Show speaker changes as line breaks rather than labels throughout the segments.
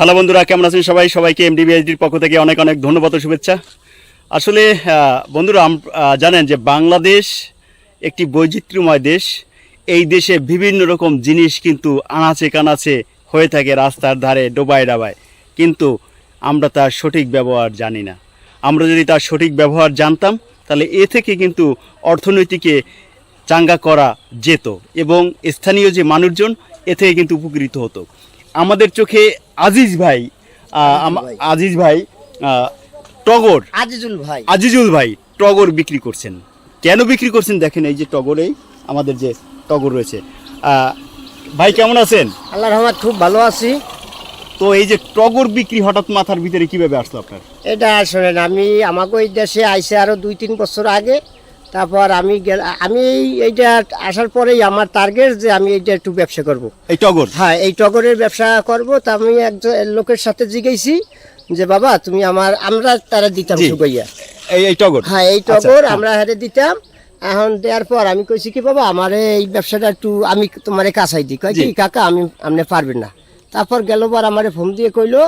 Hello বন্ধুরা, কেমন আছেন সবাই? সবাইকে এমডিবিএসডির পক্ষ থেকে অনেক অনেক ধন্যবাদ শুভেচ্ছা। আসলে বন্ধুরা জানেন যে বাংলাদেশ একটি বৈচিত্র্যময় দেশ। এই দেশে বিভিন্ন রকম জিনিস কিন্তু আনাচে কানাচে হয়ে থাকে রাস্তার ধারে, ডোবায় ডাবায়। কিন্তু আমরা তার সঠিক ব্যবহার জানি না। আমরা যদি তার সঠিক ব্যবহার জানতাম, তাহলে এ থেকে কিন্তু অর্থনীতিকে চাঙ্গা করা যেত এবং স্থানীয় যে মানুষজন, এ থেকে কিন্তু উপকৃত হতো। আমাদের চোখে আজিজ ভাই আজিজ ভাই। টগর।
আজিজুল ভাই।
আজিজুল ভাই টগর বিক্রি করছেন। কেন বিক্রি করছেন? দেখেন এই যে টগরে আমাদের যে টগর রয়েছে। ভাই কেমন আছেন?
আল্লাহ রহমত খুব ভালো আছি।
তো এই যে টগর বিক্রি হঠাৎ মাথার ভিতরে কীভাবে আসলো আপনার?
এটা শোনেন আমি আমাকে ওই দেশে আইসে আরও দুই তিন বছর আগে তারপর আমি আমি এইটা আসার পরেই আমার টার্গেট যে আমি এইটা একটু ব্যবসা করব।
এই টগর?
হ্যাঁ এই টগরের ব্যবসা করব। তা আমি একজন লোকের সাথে জিজ্ঞেসি যে বাবা তুমি আমার আমরা তারা দিতাম। শুকাইয়া।
এই এই টগর?
হ্যাঁ এই
আচ্ছা,
টগর
হ্যাঁ।
আমরা হারে দিতাম। এখন দেওয়ার পর আমি কইছি কি বাবা আমার এই ব্যবসাটা একটু আমি তোমারে কাছাই দিই কয় কি কাকা আমি আপনি পারবেন না। তারপর গেলবার আমারে ফোন দিয়ে কইলো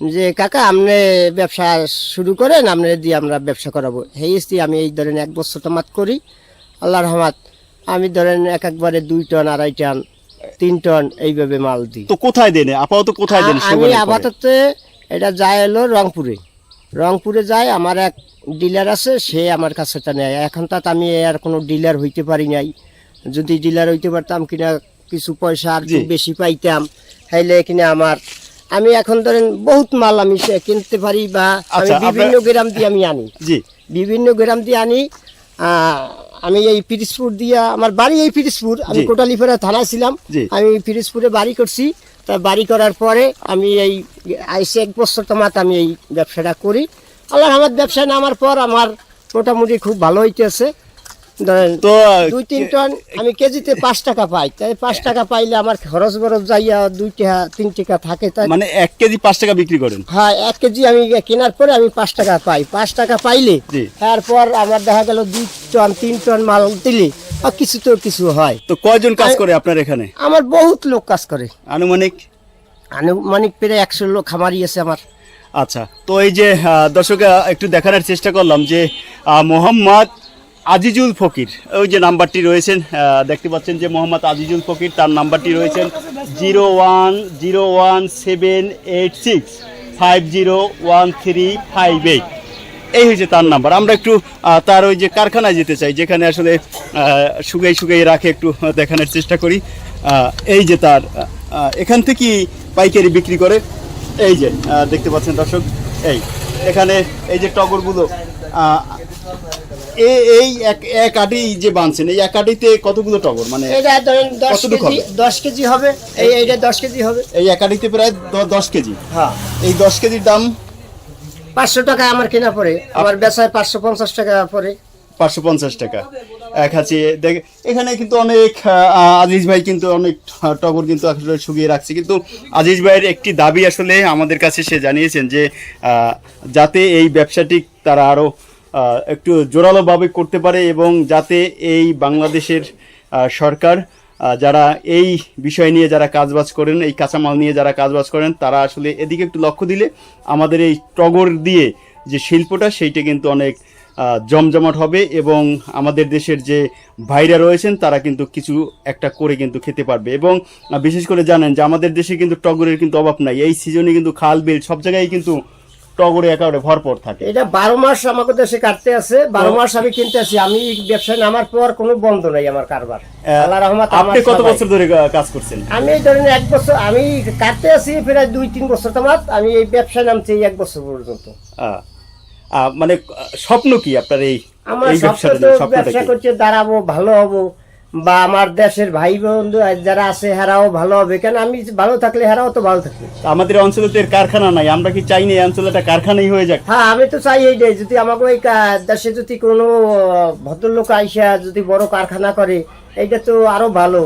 যে কাকা আপনি ব্যবসা শুরু করেন আপনি দিয়ে আমরা ব্যবসা করাবো। হেইস্তি আমি এই ধরেন এক বছর মাত করি। আল্লাহ রহমাত আমি ধরেন এক একবারে দুই টন আড়াই টন তিন টন এইভাবে মাল দিই।
তো কোথায় দেন? আপাতত কোথায় দেন
আমি আপাতত এটা যায় হলো রংপুরে। রংপুরে যায় আমার এক ডিলার আছে সে আমার কাছে তা নেয়। এখন তাত আমি আর কোনো ডিলার হইতে পারি নাই। যদি ডিলার হইতে পারতাম কিনা কিছু পয়সা আর বেশি পাইতাম তাইলে কিনা আমার আমি এখন ধরেন বহুত মাল আমি সে কিনতে পারি বা আমি
আচ্ছা,
বিভিন্ন গ্রাম দিয়ে আমি আনি।
জি।
বিভিন্ন গ্রাম দিয়ে আনি আমি এই পিরিজপুর দিয়া আমার বাড়ি এই পিরিজপুর আমি। কোটালিপাড়া থানায় ছিলাম। আমি পিরিজপুরে বাড়ি করছি। তা বাড়ি করার পরে আমি এই আইসে এক বছর তোমাত আমি এই ব্যবসাটা করি। আল্লাহ আমার ব্যবসা নামার পর আমার মোটামুটি খুব ভালো হইতেছে।
তো
দুই তিন টন আমি কেজিতে পাঁচ টাকা পাই। তাই পাঁচ টাকা পাইলে আমার খরচ বরচ যাইয়া দুই টাকা তিন টাকা থাকে তাই
মানে এক কেজি পাঁচ টাকা বিক্রি করেন?
হ্যাঁ এক কেজি আমি কেনার পরে আমি পাঁচ টাকা পাই। পাঁচ টাকা পাইলে তারপর আমার দেখা গেল দুই টন তিন টন মাল দিলে আর কিছু তো কিছু হয়।
তো কয়জন কাজ করে আপনার এখানে?
আমার বহুত লোক কাজ করে।
আনুমানিক?
আনুমানিক প্রায় একশো লোক খামারি আছে আমার।
আচ্ছা তো এই যে দর্শক একটু দেখানোর চেষ্টা করলাম যে মোহাম্মদ আজিজুল ফকির, ওই যে নাম্বারটি রয়েছেন দেখতে পাচ্ছেন যে মোহাম্মদ আজিজুল ফকির, তার নাম্বারটি রয়েছেন zero one zero one seven eight six five zero one three five eight. এই হয়েছে তার নাম্বার। আমরা একটু তার ওই যে কারখানায় যেতে চাই, যেখানে আসলে শুকাই শুকাই রাখে একটু দেখানোর চেষ্টা করি। এই যে তার এখান থেকেই পাইকারি বিক্রি করে। এই যে দেখতে পাচ্ছেন দর্শক, এই, এখানে এই যে টগরগুলো এই এক এক আটি যে বানছেন এই এক আটিতে কতগুলো টগর? মানে
এটা ধরেন দশ কেজি
হবে?
দশ কেজি হবে এই এইটা দশ কেজি হবে।
এই এক আটিতে প্রায় দশ কেজি।
হ্যাঁ।
এই দশ কেজির দাম?
পাঁচশো টাকা আমার কেনা পড়ে আমার বেচায় পাঁচশো পঞ্চাশ টাকা পড়ে।
পাঁচশো পঞ্চাশ টাকা। এক আছে দেখ এখানে কিন্তু অনেক আজিজ ভাই কিন্তু অনেক টগর কিন্তু আসলে শুকিয়ে রাখছে। কিন্তু আজিজ ভাইয়ের একটি দাবি আসলে আমাদের কাছে সে জানিয়েছেন যে যাতে এই ব্যবসাটি তারা আরও একটু জোরালোভাবে করতে পারে এবং যাতে এই বাংলাদেশের সরকার যারা এই বিষয় নিয়ে যারা কাজবাজ করেন, এই কাঁচামাল নিয়ে যারা কাজবাজ করেন, তারা আসলে এদিকে একটু লক্ষ্য দিলে আমাদের এই টগর দিয়ে যে শিল্পটা, সেইটা কিন্তু অনেক জমজমাট হবে এবং আমাদের দেশের যে ভাইরা রয়েছেন, তারা কিন্তু কিছু একটা করে কিন্তু খেতে পারবে। এবং বিশেষ করে জানেন যে আমাদের দেশে কিন্তু টগরের কিন্তু অভাব নাই। এই সিজনে কিন্তু খাল, বিল সব জায়গায় কিন্তু টগরে একেবারে ভরপুর থাকে।
এটা বারো মাস আমাকে দেশে কাটতে আছে বারো মাস আমি কিনতে আছি। আমি ব্যবসায় নামার পর কোনো বন্ধ নাই আমার কারবার। আল্লাহ রহমত
আপনি কত বছর ধরে কাজ করছেন?
আমি এই ধরেন এক বছর আমি কাটতে আছি প্রায় দুই তিন বছর তোমার। আমি এই ব্যবসায় নামছি এক বছর পর্যন্ত।
মানে স্বপ্ন কি আপনার এই
আমার সবসময় তো ব্যবসা
কি?
করতে দাঁড়াবো ভালো হব। বা আমার দেশের ভাই বন্ধু যারা আছে হেরাও ভালো হবে। কেন? আমি ভালো থাকলে হেরাও তো ভালো থাকবে।
আমাদের অঞ্চলে তো এর কারখানা নাই। আমরা কি চাই না এই অঞ্চলে একটা কারখানাই হয়ে যাক?
হ্যাঁ আমি তো চাই এইটাই। যদি আমাকে ওই দেশে যদি কোনো ভদ্রলোক আইসা যদি বড় কারখানা করে এইটা তো আরও ভালো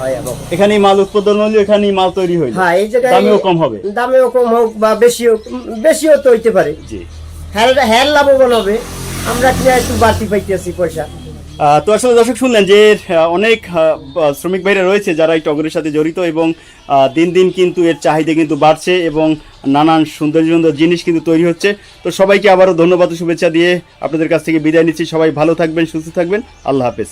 হয়
এখানে মাল উৎপাদন হলে এখানেই মাল তৈরি হইল
হ্যাঁ এই জায়গায়
দামেও কম হবে।
দামেও কম হোক বা বেশি হোক বেশিও তো হইতে পারে।
জি।
হ্যাঁ হ্যাঁ লাভবান হবে। আমরা কি একটু বাড়তি পাইতেছি পয়সা?
তো আসলে দর্শক, শুনলেন যে অনেক শ্রমিক ভাইরা রয়েছে যারা এই টগরের সাথে জড়িত এবং দিন দিন কিন্তু এর চাহিদা কিন্তু বাড়ছে এবং নানান সুন্দর সুন্দর জিনিস কিন্তু তৈরি হচ্ছে। তো সবাইকে আবারও ধন্যবাদ শুভেচ্ছা দিয়ে আপনাদের কাছ থেকে বিদায় নিচ্ছি। সবাই ভালো থাকবেন, সুস্থ থাকবেন। আল্লাহ হাফেজ।